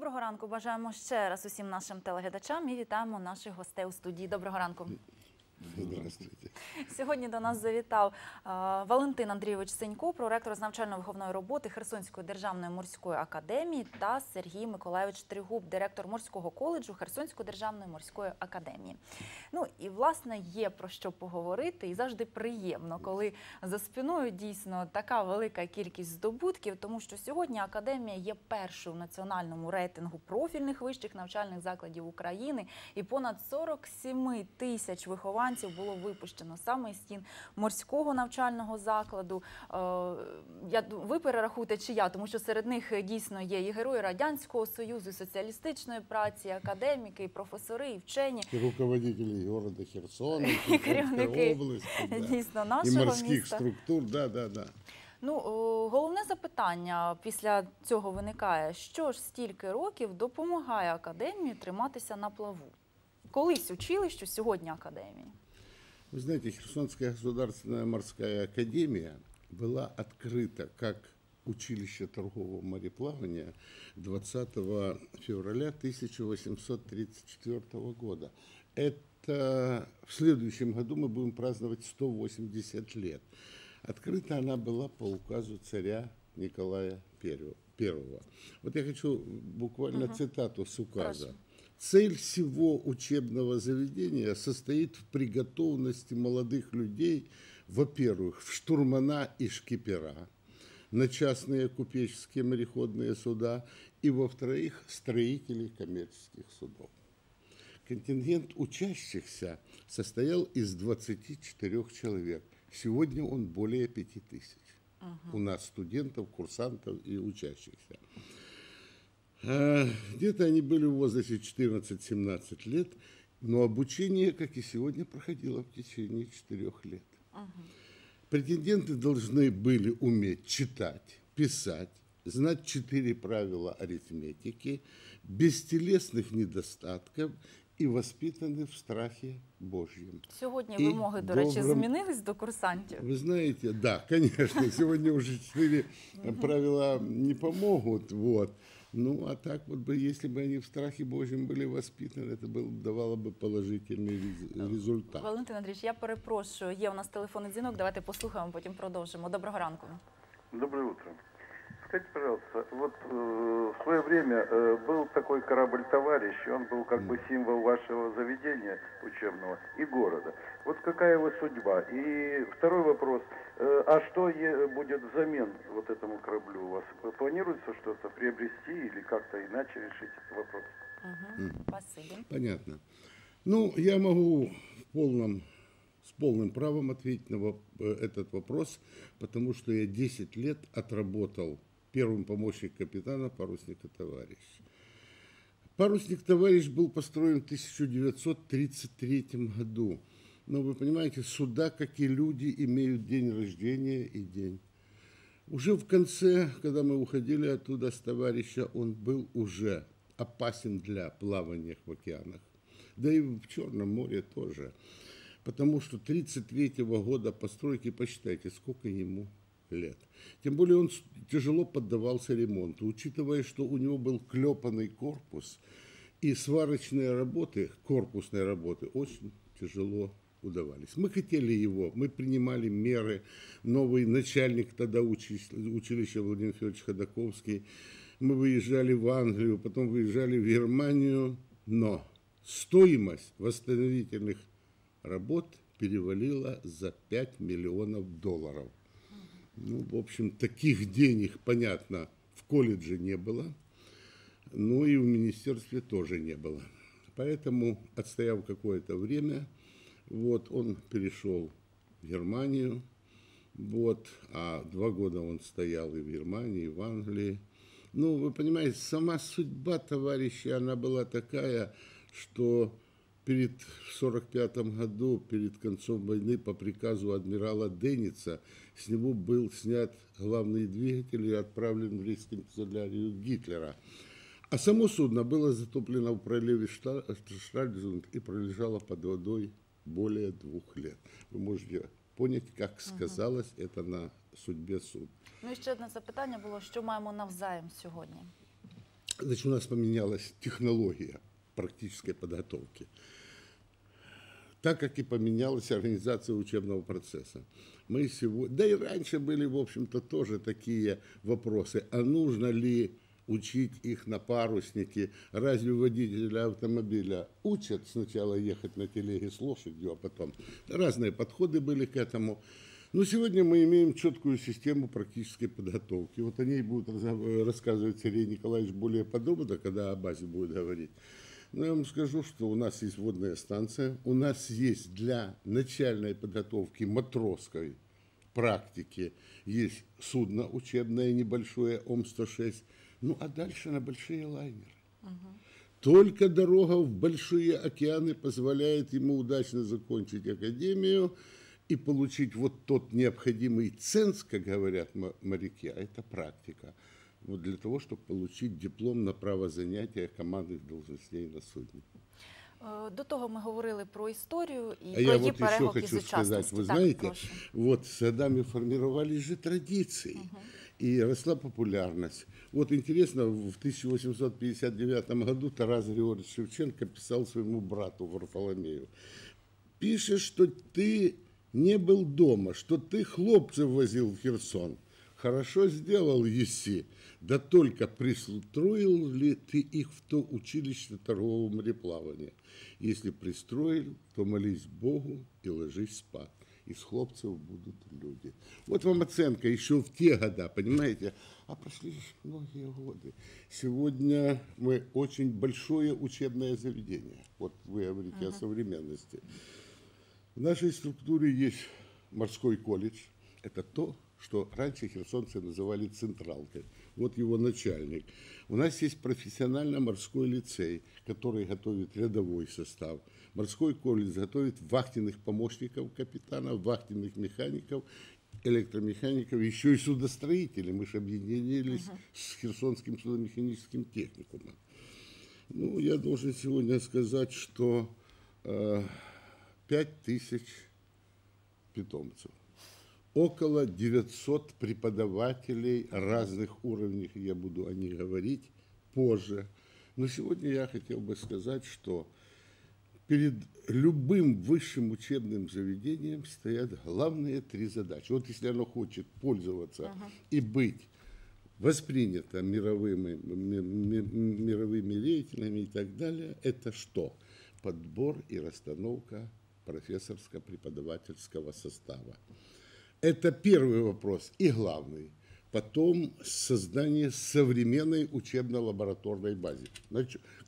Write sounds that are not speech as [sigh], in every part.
Доброго ранку. Бажаємо ще раз усім нашим телеглядачам і вітаємо наших гостей у студії. Доброго ранку. Здравствуйте. Сьогодні до нас завітав е, Валентин Андрійович Сенько, проректор з навчально-виховної роботи Херсонської державної морської академії та Сергій Миколайович Тригуб, директор морського коледжу Херсонської державної морської академії. Ну і власне є про що поговорити, і завжди приємно, коли за спиною дійсно така велика кількість здобутків, тому що сьогодні академія є першою в національному рейтингу профільних вищих навчальних закладів України, і понад 47 тисяч вихованців було випущено саме з стін морського навчального закладу. Е, Я ви перерахуйте, чи я, тому що серед них е, дійсно є і герої радянського союзу, і соціалістичної праці, і академіки, і професори, і вчені. И руководители города Херсона, [laughs] Херсонской керівники, да. дійсно, нашого морских міста. структур, да, да, да. Ну, головне запитання після цього виникає: що ж стільки років допомагає академії триматися на плаву? Колись училищу, сьогодні академії. Вы знаете, Херсонская государственная морская академия была открыта как училище торгового мореплавания 20 февраля 1834 года. Это в следующем году мы будем праздновать 180 лет. Открыта она была по указу царя Николая I. Вот я хочу буквально цитату с указа. Хорошо. Цель всего учебного заведения состоит в приготовности молодых людей, во-первых, в штурмана и шкипера, на частные купеческие мореходные суда и, во-вторых, строителей коммерческих судов. Контингент учащихся состоял из 24 человек. Сегодня он более 5000. У нас студентов, курсантов и учащихся. А, Где-то они были в возрасте 14-17 лет, но обучение, как и сегодня, проходило в течение 4 лет. Претенденты должны были уметь читать, писать, знать четыре правила арифметики, без телесных недостатков и воспитаны в страхе Божьем. Сьогодні І вимоги, до речі, добром- змінились до курсантів. Вы знаете, да, конечно, сегодня уже четыре правила не помогут, вот. Ну, а так вот бы, если бы они в страхе Божьем были воспитаны, это было, давало бы положительный рез- результат. Валентин Андрійович, я перепрошую. Є у нас телефонний дзвінок. Давайте послухаємо, потім продовжимо. Доброго ранку. Доброе утро. Скажите, пожалуйста, вот э, в свое время э, был такой корабль товарищ, и он был как бы символ вашего заведения учебного и города. Вот какая его судьба? И второй вопрос, э, а что е- будет взамен вот этому кораблю у вас? Планируется что-то приобрести или как-то иначе решить этот вопрос? Спасибі. Понятно. Ну, я могу в полном, с полным правом ответить на э, этот вопрос, потому что я 10 лет отработал первым помощник капитана парусника товарищ. Парусник товарищ был построен в 1933 году. Но вы понимаете, суда, как и люди, имеют день рождения и день. Уже в конце, когда мы уходили оттуда с товарища, он был уже опасен для плавания в океанах. Да и в Черном море тоже. Потому что 33 года постройки, посчитайте, сколько ему лет. Тем более он тяжело поддавался ремонту. Учитывая, что у него был клепанный корпус, и сварочные работы, корпусные работы очень тяжело удавались. Мы хотели его, мы принимали меры. Новый начальник тогда учи- училища Владимир Федорович Ходаковский. Мы выезжали в Англию, потом выезжали в Германию. Но стоимость восстановительных работ перевалила за 5 миллионов долларов. Ну, в общем, таких денег, понятно, в колледже не было. Ну и в министерстве тоже не было. Поэтому, отстояв какое-то время, вот он перешел в Германию, вот, а два года он стоял и в Германии, и в Англии. Ну, вы понимаете, сама судьба товарища, она была такая, что перед в 45 году, перед концом войны, по приказу адмирала Денница, с него был снят главный двигатель и отправлен в рейхсканцелярию Гитлера. А само судно было затоплено в проливе Шта- Штальзунд и пролежало под водой более двух лет. Вы можете понять, как сказалось это на судьбе судна. Ну і ще одне запитання було: що маємо навзаєм сьогодні? Значит, у нас поменялась технология практической подготовки так как и поменялась организация учебного процесса. Мы сегодня, да и раньше были, в общем-то, тоже такие вопросы, а нужно ли учить их на паруснике? Разве водители автомобиля учат сначала ехать на телеге с лошадью, а потом? Разные подходы были к этому. Но сегодня мы имеем четкую систему практической подготовки. Вот о ней будет рассказывать Сергей Николаевич более подробно, когда о базе будет говорить. Но я вам скажу, что у нас есть водная станция, у нас есть для начальной подготовки матросской практики есть судно учебное небольшое ОМ-106, ну а дальше на большие лайнеры. Угу. Только дорога в большие океаны позволяет ему удачно закончить академию и получить вот тот необходимый ценз, как говорят моряки, а это практика вот для того, чтобы получить диплом на право занятия командних должностей на судні. Е, до того ми говорили про історію і а про я її вот перегуки еще хочу з сказать, вы Так, знаете, прошу. вот с годами формировались же традиции, и росла популярность. Вот интересно, в 1859 году Тарас Григорьевич Шевченко писал своему брату Варфоломею, пишешь, что ты не был дома, что ты хлопцев возил в Херсон. Хорошо сделал Еси, да только пристроил ли ты их в то училище торгового мореплавания? Если пристроил, то молись Богу и ложись спать. Из хлопцев будут люди. Вот вам оценка еще в те года, понимаете? А прошли многие годы. Сегодня мы очень большое учебное заведение. Вот вы говорите uh-huh. о современности. В нашей структуре есть морской колледж. Это то, что раньше херсонцы называли централкой. Вот его начальник. У нас есть профессионально-морской лицей, который готовит рядовой состав. Морской колледж готовит вахтенных помощников капитана, вахтенных механиков, электромехаников, еще и судостроителей. Мы же объединились uh-huh. с Херсонским судомеханическим техникумом. Ну, я должен сегодня сказать, что э, 5 тысяч питомцев около 900 преподавателей разных уровней, я буду о них говорить позже. Но сегодня я хотел бы сказать, что перед любым высшим учебным заведением стоят главные три задачи. Вот если оно хочет пользоваться uh-huh. и быть воспринято мировыми, мировыми рейтингами и так далее, это что? Подбор и расстановка профессорско-преподавательского состава. Это первый вопрос и главный. Потом создание современной учебно-лабораторной базы.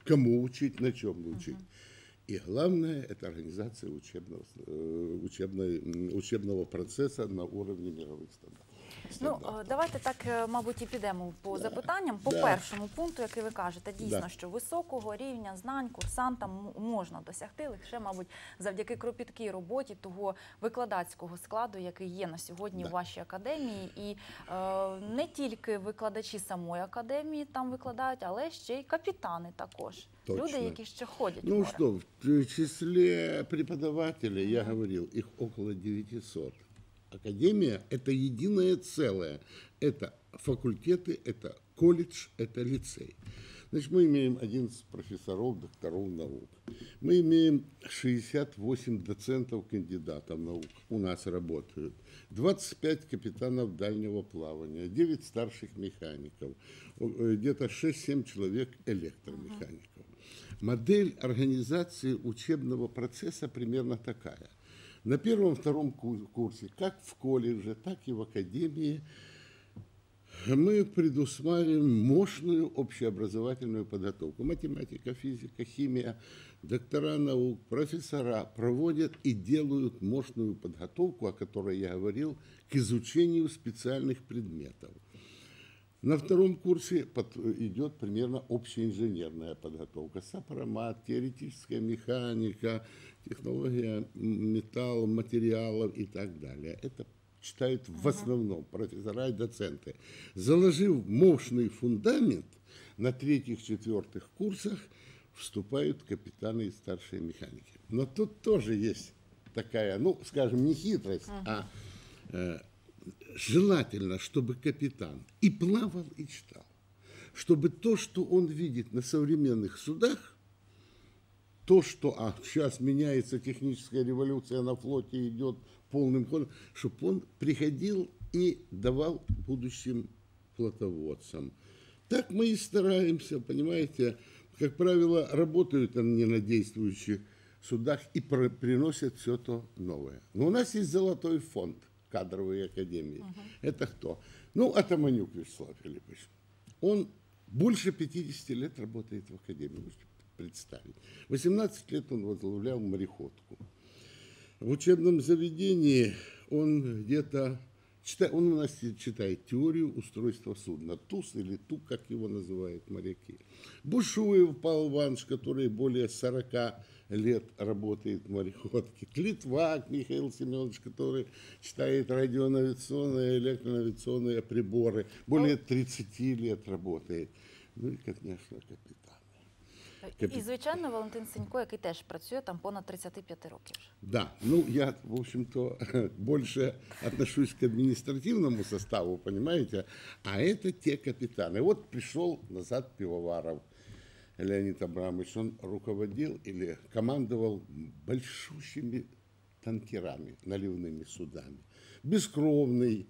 Кому учить, на чем учить. И главное – это организация учебного, э, учебной, учебного процесса на уровне мировых стандартов. Ну е, давайте так, е, мабуть, і підемо по да. запитанням. По да. першому пункту, який ви кажете, дійсно, да. що високого рівня знань курсантам можна досягти лише, мабуть, завдяки кропіткій роботі того викладацького складу, який є на сьогодні у вашій академії, і е, не тільки викладачі самої академії там викладають, але ще й капітани також. Точно. Люди, які ще ходять. Ну що, в числі преподавателей, я говорив, їх около 900. Академия – это единое целое. Это факультеты, это колледж, это лицей. Значит, мы имеем 11 профессоров, докторов наук. Мы имеем 68 доцентов, кандидатов наук у нас работают. 25 капитанов дальнего плавания, 9 старших механиков, э, где-то 6-7 человек электромехаников. Модель организации учебного процесса примерно такая – на первом-втором курсе, как в колледже, так и в академии, мы предусматриваем мощную общеобразовательную подготовку. Математика, физика, химия, доктора наук, профессора проводят и делают мощную подготовку, о которой я говорил, к изучению специальных предметов. На втором курсе идет примерно общеинженерная подготовка. Сопромат, теоретическая механика, технология металла, материалов и так далее. Это читают в основном профессора и доценты. Заложив мощный фундамент, на третьих-четвертых курсах вступают капитаны и старшие механики. Но тут тоже есть такая, ну, скажем, не хитрость, а э, желательно, чтобы капитан и плавал, и читал. чтобы то, что он видит на современных судах, то, что а, сейчас меняется техническая революция на флоте, идет полным ходом, чтобы он приходил и давал будущим флотоводцам. Так мы и стараемся, понимаете. Как правило, работают они на действующих судах и приносят все то новое. Но у нас есть золотой фонд кадровой академии. Это кто? Ну, Атаманюк Вячеслав Филиппович. Он больше 50 лет работает в академии, представить. 18 лет он возглавлял мореходку. В учебном заведении он где-то читает, он у нас читает теорию устройства судна, ТУС или ТУ, как его называют моряки. Бушуев Павел Иванович, который более 40 лет работает в мореходке. Клитвак Михаил Семенович, который читает радионавигационные, электронавигационные приборы, более 30 лет работает. Ну и, конечно, капитан. І, звичайно, Валентин Сенько, який теж працює там понад 35 років. вже. Да, ну я, в общем-то, [laughs] больше отношусь к административному составу, понимаете, а это те капитаны. Вот пришел назад Пивоваров Леонид Абрамович, он руководил или командовал большущими танкерами, наливными судами. Бескровный, э,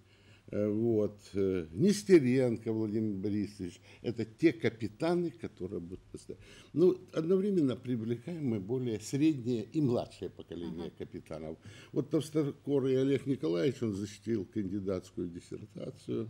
вот, э, Нестеренко Владимир Борисович, это те капитаны, которые будут постоянно. Ну, одновременно привлекаем мы более среднее и младшее поколение капитанов. Вот Товстокорый Олег Николаевич, он защитил кандидатскую диссертацию.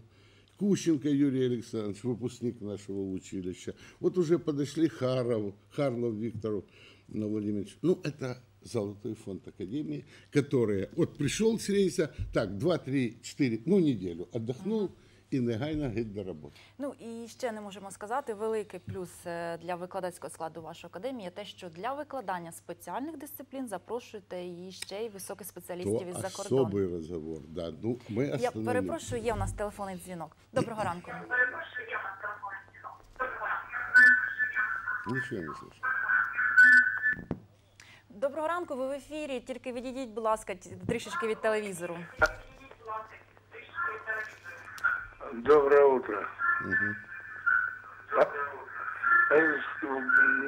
Кущенко Юрий Александрович, выпускник нашего училища. Вот уже подошли Харов, Харлов Виктору Владимирович. Ну, это Золотой фонд Академии, которые, вот пришел с рейса, так, 2, 3, 4, ну, неделю отдохнул и негайно геть до роботи. Ну і ще не можемо сказати, великий плюс е, для викладацького складу вашої академії є те, що для викладання спеціальних дисциплін запрошуєте і ще й високих То спеціалістів із-за кордону. особый разговор, да. Ну, мы Я остановились. перепрошую, є у нас телефонний дзвінок. Доброго ранку. Ничего не слышу. Доброго ранку, ви в ефірі. Тільки відійдіть, будь ласка, ті- трішечки від телевізору. Доброе утро. Мгм. А- э,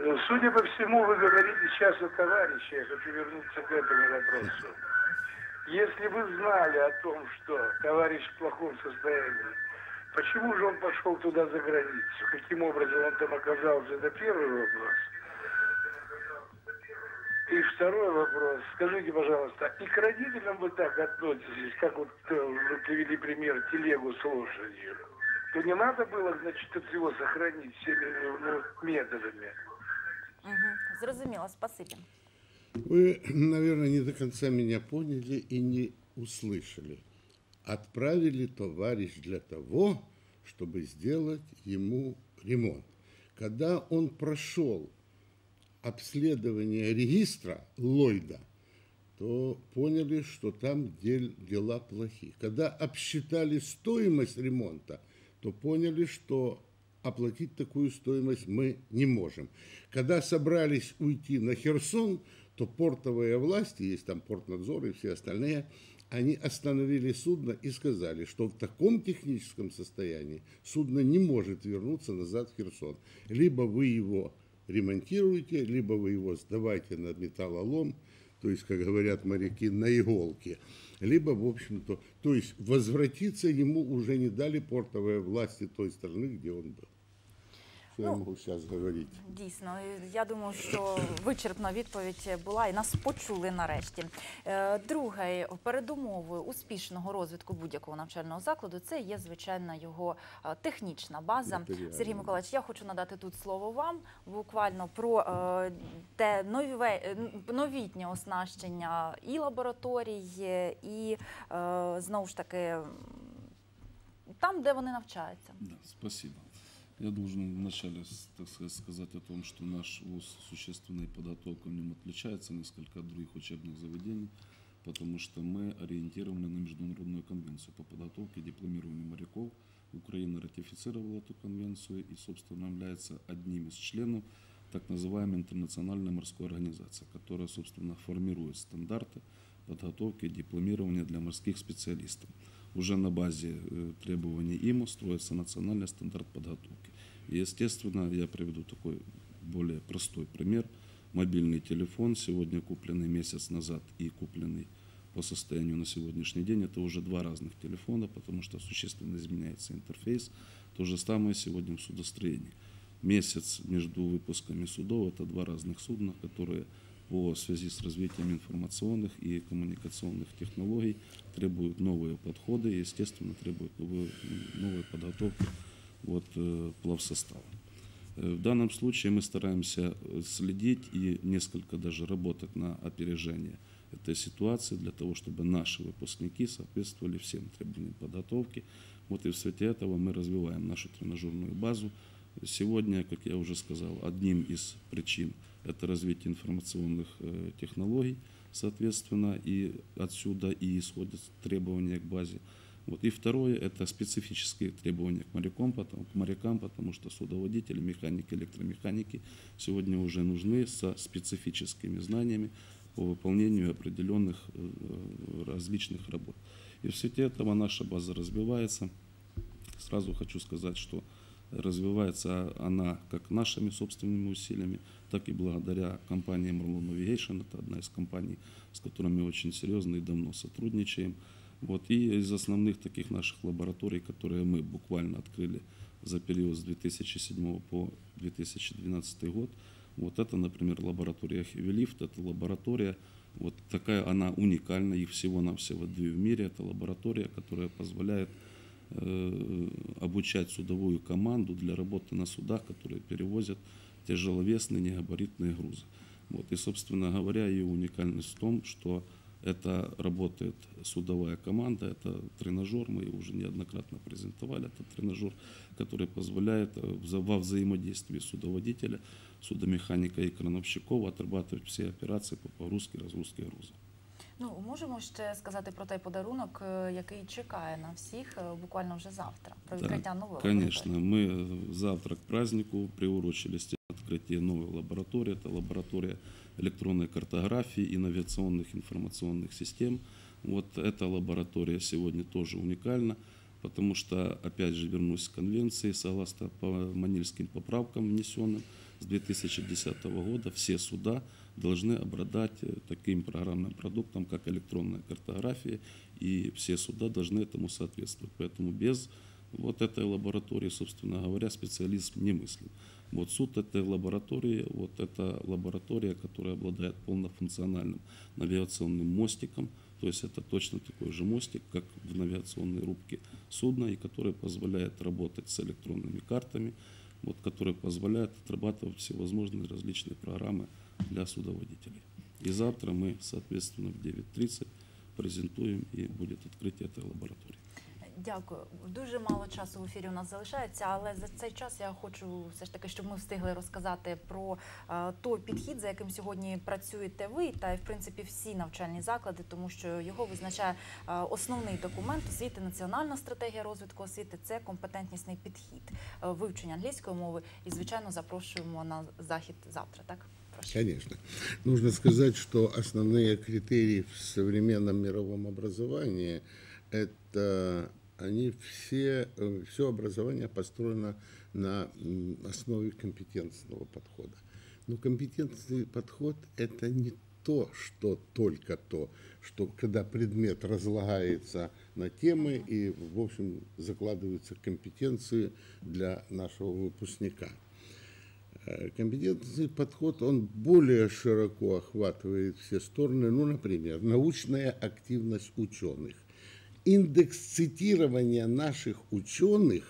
ну, Судя по всему, вы говорите сейчас о товарище. Я хочу вернуться к этому вопросу. Если вы знали о том, что товарищ в плохом состоянии, почему же он пошел туда за границу? Каким образом он там оказался? Это первый вопрос. И второй вопрос. Скажите, пожалуйста, и к родителям вы так относитесь, как вот э, вы привели пример телегу с лошадью? То не надо было, значит, это его сохранить всеми ну, методами. Угу. Зрозуміло, спасибі. Вы, наверное, не до конца меня поняли и не услышали. Отправили товарищ для того, чтобы сделать ему ремонт. Когда он прошел обследование регистра Ллойда, то поняли, что там дел- дела плохи. Когда обсчитали стоимость ремонта, то поняли, что оплатить такую стоимость мы не можем. Когда собрались уйти на Херсон, то портовые власти, есть там портнадзор и все остальные, они остановили судно и сказали, что в таком техническом состоянии судно не может вернуться назад в Херсон. Либо вы его ремонтируете, либо вы его сдавайте на металлолом, то есть, как говорят моряки, на иголке. Либо, в общем-то, то есть возвратиться ему уже не дали портовые власти той страны, где он был. Я Ну, могу сейчас говорить? Дійсно, я думаю, що вичерпна відповідь була і нас почули нарешті. Е, Друге, передумовою успішного розвитку будь-якого навчального закладу це є звичайно його е, технічна база. Матеріальна. Сергій Миколаївич, я хочу надати тут слово вам буквально про е, те новіве, е, новітнє оснащення і лабораторій, е, і знову ж таки там, де вони навчаються. Да, спасибо. Я должен вначале, так сказать, сказать о том, что наш ВУЗ существенной подготовкой в нем отличается несколько от других учебных заведений, потому что мы ориентированы на Международную конвенцию по подготовке и дипломированию моряков. Украина ратифицировала эту конвенцию и, собственно, является одним из членов так называемой интернациональной морской организации, которая, собственно, формирует стандарты подготовки и дипломирования для морских специалистов. Уже на базе э, требований ИМО строится национальный стандарт подготовки. И, естественно, я приведу такой более простой пример. Мобильный телефон, сегодня купленный месяц назад и купленный по состоянию на сегодняшний день, это уже два разных телефона, потому что существенно изменяется интерфейс. То же самое сегодня в судостроении. Месяц между выпусками судов – это два разных судна, которые по связи с развитием информационных и коммуникационных технологий требуют новые подходы и, естественно, требуют новые подготовки вот, э, плавсостава. Э, В данном случае мы стараемся следить и несколько даже работать на опережение этой ситуации для того, чтобы наши выпускники соответствовали всем требованиям подготовки. Вот и в свете этого мы развиваем нашу тренажерную базу. Сегодня, как я уже сказал, одним из причин это развитие информационных э, технологий, соответственно, и отсюда и исходят требования к базе. Вот. И второе – это специфические требования к морякам, потому, к морякам, потому что судоводители, механики, электромеханики сегодня уже нужны со специфическими знаниями по выполнению определенных э, различных работ. И в свете этого наша база развивается. Сразу хочу сказать, что развивается она как нашими собственными усилиями, так и благодаря компании Marlon Navigation. Это одна из компаний, с которыми очень серьезно и давно сотрудничаем. Вот. И из основных таких наших лабораторий, которые мы буквально открыли за период с 2007 по 2012 год, вот это, например, лаборатория Хевилифт, это лаборатория, вот такая она уникальна, их всего-навсего две в мире, это лаборатория, которая позволяет обучать судовую команду для работы на судах, которые перевозят тяжеловесные негабаритные грузы. Вот. И, собственно говоря, ее уникальность в том, что это работает судовая команда, это тренажер, мы его уже неоднократно презентовали, это тренажер, который позволяет э, во взаимодействии судоводителя, судомеханика и крановщиков отрабатывать все операции по погрузке, разгрузке груза. Ну, можемо ще сказати про той подарунок, е, який чекає на всіх е, буквально вже завтра. Про Да, відкриття нової Конечно, лабораторії. мы э, завтра к празднику приурочили открытие новой лаборатории. Это лаборатория электронной картографии и навигационных информационных систем. Вот эта лаборатория сегодня тоже уникальна, потому что, опять же, вернусь к конвенции, согласно по манильским поправкам внесенным с 2010 года, все суда должны обладать э, таким программным продуктом, как электронная картография, и все суда должны этому соответствовать. Поэтому без вот этой лаборатории, собственно говоря, специалист не мыслим. Вот суд этой лаборатории, вот это лаборатория, которая обладает полнофункциональным навигационным мостиком, то есть это точно такой же мостик, как в навигационной рубке судна, и который позволяет работать с электронными картами, вот, который позволяет отрабатывать всевозможные различные программы для судоводителей. И завтра мы, соответственно, в 9.30 презентуем и будет открытие этой лаборатории. Дякую. Дуже мало часу в ефірі у нас залишається, але за цей час я хочу все ж таки, щоб ми встигли розказати про е, той підхід, за яким сьогодні працюєте ви, та й в принципі всі навчальні заклади, тому що його визначає е, основний документ освіти, національна стратегія розвитку освіти. Це компетентнісний підхід е, вивчення англійської мови. І звичайно запрошуємо на захід завтра. Так Прошу. Конечно. Нужно сказать, что основные критерии в современном мировом образовании – это они все, э, все образование построено на основе компетентного подхода. Но компетентный подход – это не то, что только то, что когда предмет разлагается на темы и, в общем, закладываются компетенции для нашего выпускника. Э, Компетентный подход, он более широко охватывает все стороны. Ну, например, научная активность ученых. Индекс цитирования наших ученых,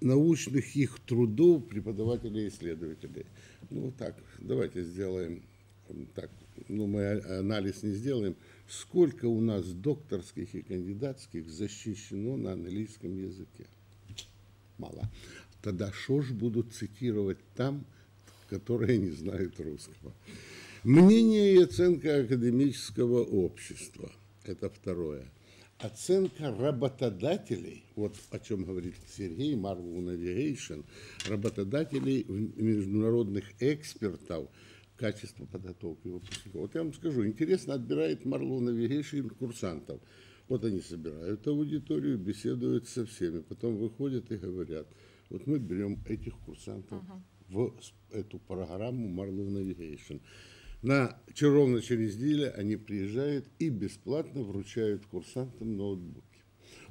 научных их трудов, преподавателей и исследователей. Ну, вот так, давайте сделаем так, ну, мы а- анализ не сделаем. Сколько у нас докторских и кандидатских защищено на английском языке? Мало. Тогда что ж будут цитировать там, которые не знают русского? Мнение и оценка академического общества. Это второе. Оценка работодателей, вот о чем говорит Сергей, Marvel Navigation, работодателей, международных экспертов, качество подготовки выпускников. Вот я вам скажу, интересно отбирает Marlow Navigation курсантов. Вот они собирают аудиторию, беседуют со всеми, потом выходят и говорят, Вот мы берем этих курсантов в с- эту программу Marlow Navigation. На ровно через неделю они приезжают и бесплатно вручают курсантам ноутбуки.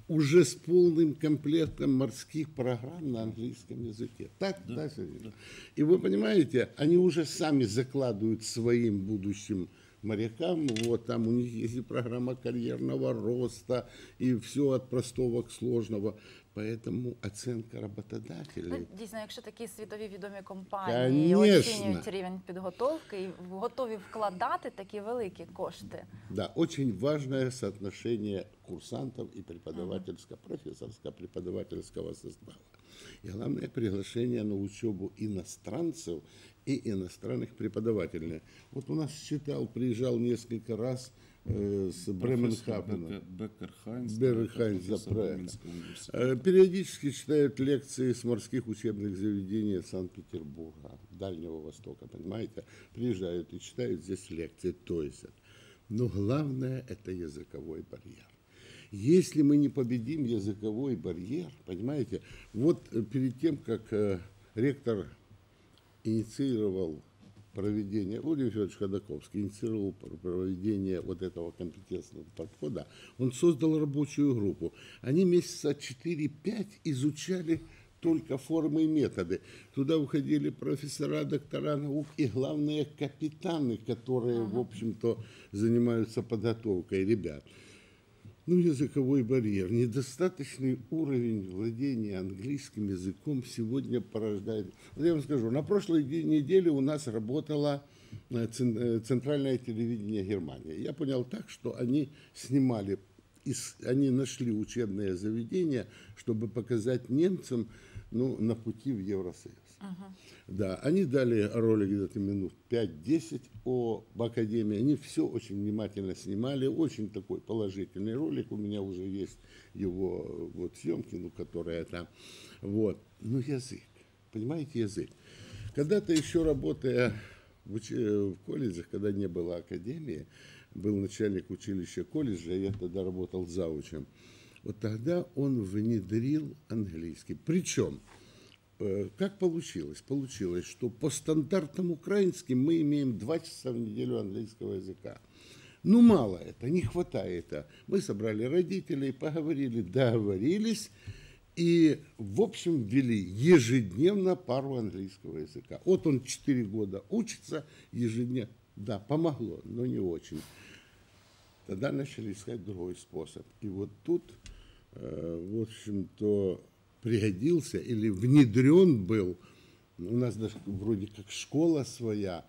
Уже с полным комплектом морских программ на английском языке. Так, да, Сергей? И вы понимаете, они уже сами закладывают своим будущим морякам, вот там у них есть и программа карьерного роста, и все от простого к сложного. Поэтому оценка работодателей. Ну, дійсно, якщо такі світові відомі компанії Конечно. оцінюють рівень підготовки і готові вкладати такі великі кошти. Да, очень важное соотношение курсантов и преподавательского, профессорского, преподавательского состава. И главное приглашение на учебу иностранцев и иностранных преподавателей. Вот у нас читал, приезжал несколько раз э, с Бременхапена. Беккер, Беккер Хайнс, Беккер это Хайнс, да, правильно. Э, Периодически читают лекции с морских учебных заведений Санкт-Петербурга, Дальнего Востока, понимаете? Приезжают и читают здесь лекции. То есть, но главное – это языковой барьер. Если мы не победим языковой барьер, понимаете, вот э, перед тем, как э, ректор инициировал проведение, Владимир Федорович Ходаковский инициировал пр- проведение вот этого компетентного подхода, он создал рабочую группу. Они месяца 4-5 изучали только формы и методы. Туда уходили профессора, доктора наук и главные капитаны, которые, в общем-то, занимаются подготовкой ребят. Ну, языковой барьер. Недостаточный уровень владения английским языком сегодня порождает... Вот я вам скажу, на прошлой де- неделе у нас работало э, э, центральное телевидение Германии. Я понял так, что они снимали, они нашли учебное заведение, чтобы показать немцам ну, на пути в Евросоюз. Да, они дали ролик где-то минут 5-10 об Академии. Они все очень внимательно снимали. Очень такой положительный ролик. У меня уже есть его вот съемки, ну, которые там. Вот. Ну, язык. Понимаете, язык. Когда-то еще работая в, уч- э, в колледжах, когда не было академии, был начальник училища колледжа, я тогда работал заучем. Вот тогда он внедрил английский. Причем Как получилось? Получилось, что по стандартам украинским мы имеем два часа в неделю английского языка. Ну, мало это, не хватает. Мы собрали родителей, поговорили, договорились и, в общем, ввели ежедневно пару английского языка. Вот он 4 года учится ежедневно. Да, помогло, но не очень. Тогда начали искать другой способ. И вот тут, э, в общем-то, пригодился или внедрен был, у нас даже вроде как школа своя,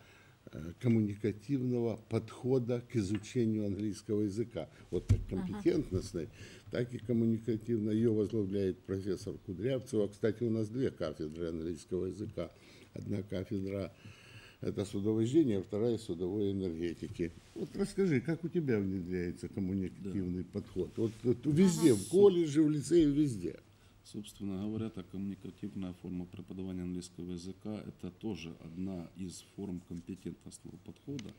э, коммуникативного подхода к изучению английского языка. Вот как компетентностной, так и коммуникативно. Ее возглавляет профессор Кудрявцева. Кстати, у нас две кафедры английского языка. Одна кафедра это судовождение, а вторая судовой энергетики. Вот расскажи, как у тебя внедряется коммуникативный подход? Вот, вот везде, в колледже, в лицее, везде. Собственно говоря, так коммуникативная форма преподавания английского языка – это тоже одна из форм компетентностного подхода.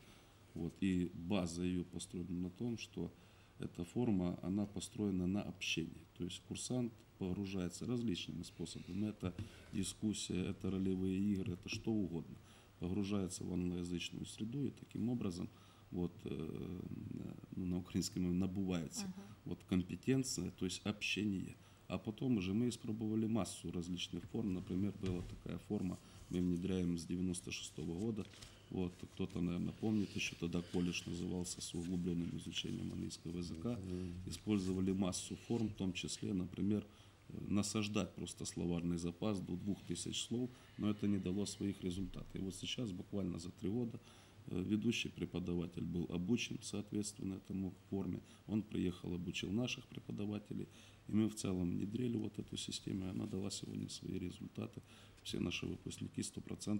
Вот, и база ее построена на том, что эта форма, она построена на общении. То есть курсант погружается различными способами. Это дискуссия, это ролевые игры, это что угодно. Погружается в англоязычную среду и таким образом вот, э, ну, на украинском набывается вот, компетенция, то есть общение. А потом уже мы испробовали массу различных форм. Например, была такая форма, мы внедряем с 96 года. Вот, кто-то, наверное, помнит, еще тогда колледж назывался с углубленным изучением английского языка. Использовали массу форм, в том числе, например, э, насаждать просто словарный запас до 2000 слов, но это не дало своих результатов. И вот сейчас, буквально за три года, э, ведущий преподаватель был обучен соответственно этому форме. Он приехал, обучил наших преподавателей, и мы в целом внедрили вот эту систему, и она дала сегодня свои результаты. Все наши выпускники 100%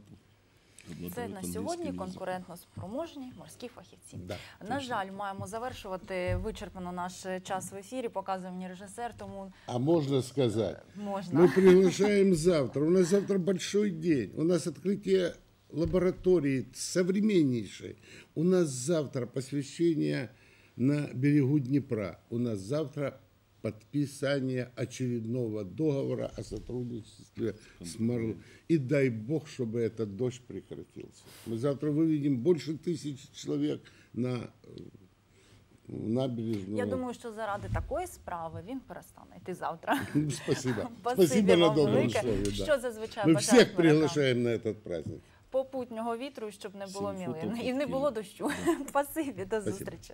обладают Це на английским сьогодні языком. конкурентно спроможні морські фахівці. Да, На жаль, маємо завершувати вичерпано наш час в ефірі. Показує мені режисер, тому А можно сказать, можна. мы приглашаем завтра. У нас завтра большой день. У нас открытие лаборатории современнейшей. У нас завтра посвящение на берегу Днепра. У нас завтра подписания очередного договора о сотрудничестве с МАРЛ. И дай бог, чтобы этот дождь прекратился. Мы завтра выведем больше тысяч человек на э, набережную. Я думаю, що заради такої справи він перестане йти завтра. [laughs] Ну, [laughs] Спасибо. Спасибі Спасибо на вам добром велике. слове. да. Що зазвичай Мы бажають всех морякам? приглашаем на этот праздник. попутнього вітру, щоб не було Всім мілин. фото І не в було Києві. дощу. Спасибі, до Спасибо. зустрічі.